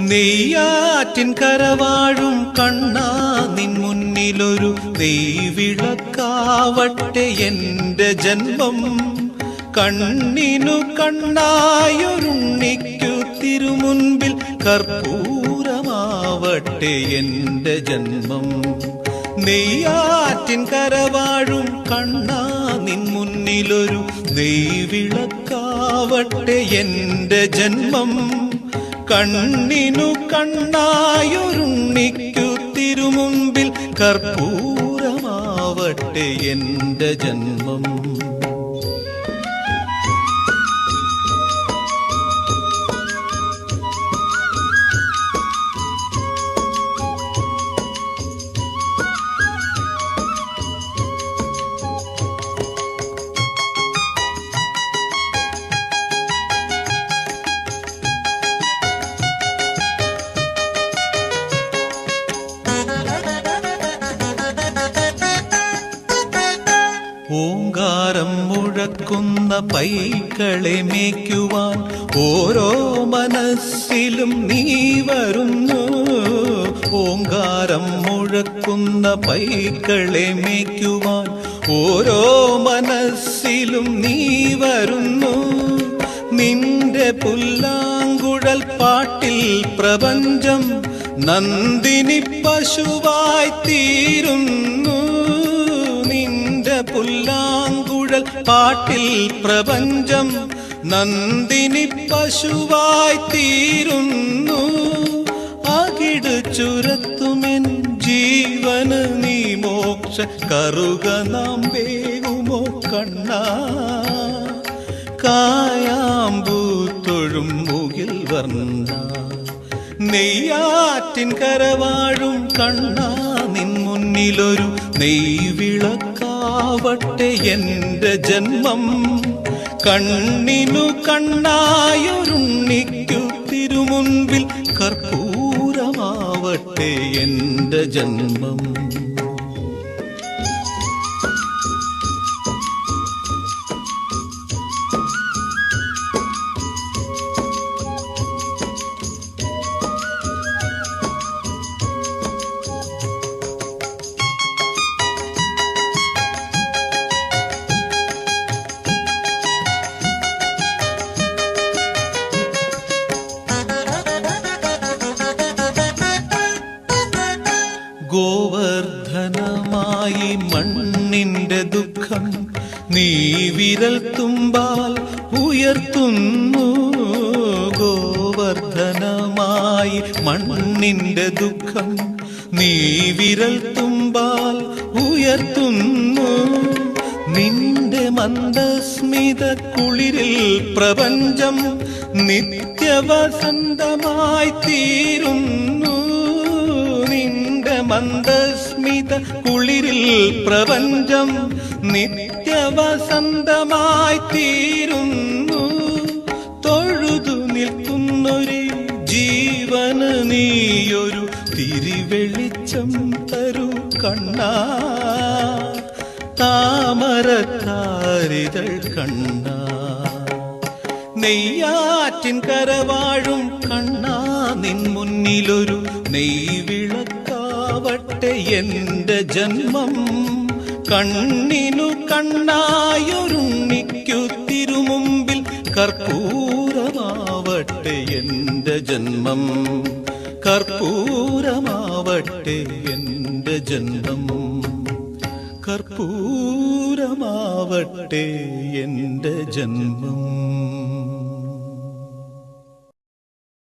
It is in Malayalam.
നെയ്യാറ്റിൻ കരവാഴും കണ്ണാ നിൻ മുന്നിലൊരു നെയ്വിളക്കാവട്ടെ എന്റെ ജന്മം. കണ്ണിനു കണ്ണായൊരുണ്ണിക്കു തിരുമുൻപിൽ കർപ്പൂരമാവട്ടെ എന്റെ ജന്മം. നെയ്യാറ്റിൻ കരവാഴും കണ്ണാ നിൻ മുന്നിലൊരു നെയ്വിളക്കാവട്ടെ എന്റെ ജന്മം. കണ്ണിനു കണ്ണായൊരുണ്ണിക്കു തിരുമുമ്പിൽ കർപ്പൂരമാവട്ടെ എന്റെ ജന്മം. ഓങ്കാരം മുഴക്കുന്ന പൈക്കളെ മേയ്ക്കുവാൻ ഓരോ മനസ്സിലും നീ വരുന്നു. ഓങ്കാരം മുഴക്കുന്ന പൈക്കളെ മേയ്ക്കുവാൻ ഓരോ മനസ്സിലും നീ വരുന്നു. നിന്റെ പുല്ലാങ്കുഴൽ പാട്ടിൽ പ്രപഞ്ചം നന്ദിനി പശുവായി തീരുന്നു. നിന്റെ പാട്ടിൽ പ്രപഞ്ചം നന്ദിനി പശുവായി തീരുന്നു. അകിട് ചുരത്തുമെൻ ജീവന് നീ മോക്ഷ കറുക നാം വേകുമോ കണ്ണ. കായാമ്പൂ തൊഴും മുകിൽ വർണ. നെയ്യാറ്റിൻ കരവാഴും കണ്ണ. നിൻ മുന്നിലൊരു നെയ്വിളക്കാവട്ടെ എന്റെ ജന്മം. കണ്ണിനു കണ്ണായൊരുണ്ണിക്കു തിരുമുൻപിൽ കർപ്പൂരമാവട്ടെ എന്റെ ജന്മം. ഗോവർദ്ധനമായി മണ്ണിന്റെ ദുഃഖം നീ വിരൽ തുമ്പാൽ ഉയർത്തുന്നു. ഗോവർദ്ധനമായി മണ്ണിന്റെ ദുഃഖം നീ വിരൽ തുമ്പാൽ ഉയർത്തുന്നു. നിന്റെ മന്ദസ്മിത കുളിരിൽ പ്രപഞ്ചം നിത്യവസന്തമായി തീരുന്നു. നിന്റെ മന്ദസ്മിത കുളിരിൽ പ്രപഞ്ചം നിത്യവസന്തമായി തീരുന്നു. തൊഴുതു നിൽക്കുന്നൊരു ജീവന് നീയൊരു തിരിവെളിച്ചം തരൂ കണ്ണാ. താമരക്കാരിതൾ കണ്ണ. നെയ്യാറ്റിൻ കരവാഴും കണ്ണാ. നിൻ മുന്നിലൊരു നെയ്വിളക്കാവട്ടെ എന്റെ ജന്മം. കണ്ണിനു കണ്ണായൊരുണ്ണിക്കു തിരുമുമ്പിൽ കർപ്പൂരമാവട്ടെ എന്റെ ജന്മം. കർപ്പൂരമാവട്ടെ എന്റെ ജന്മം. കർപ്പൂരമാവട്ടെ എന്റെ ജന്മം.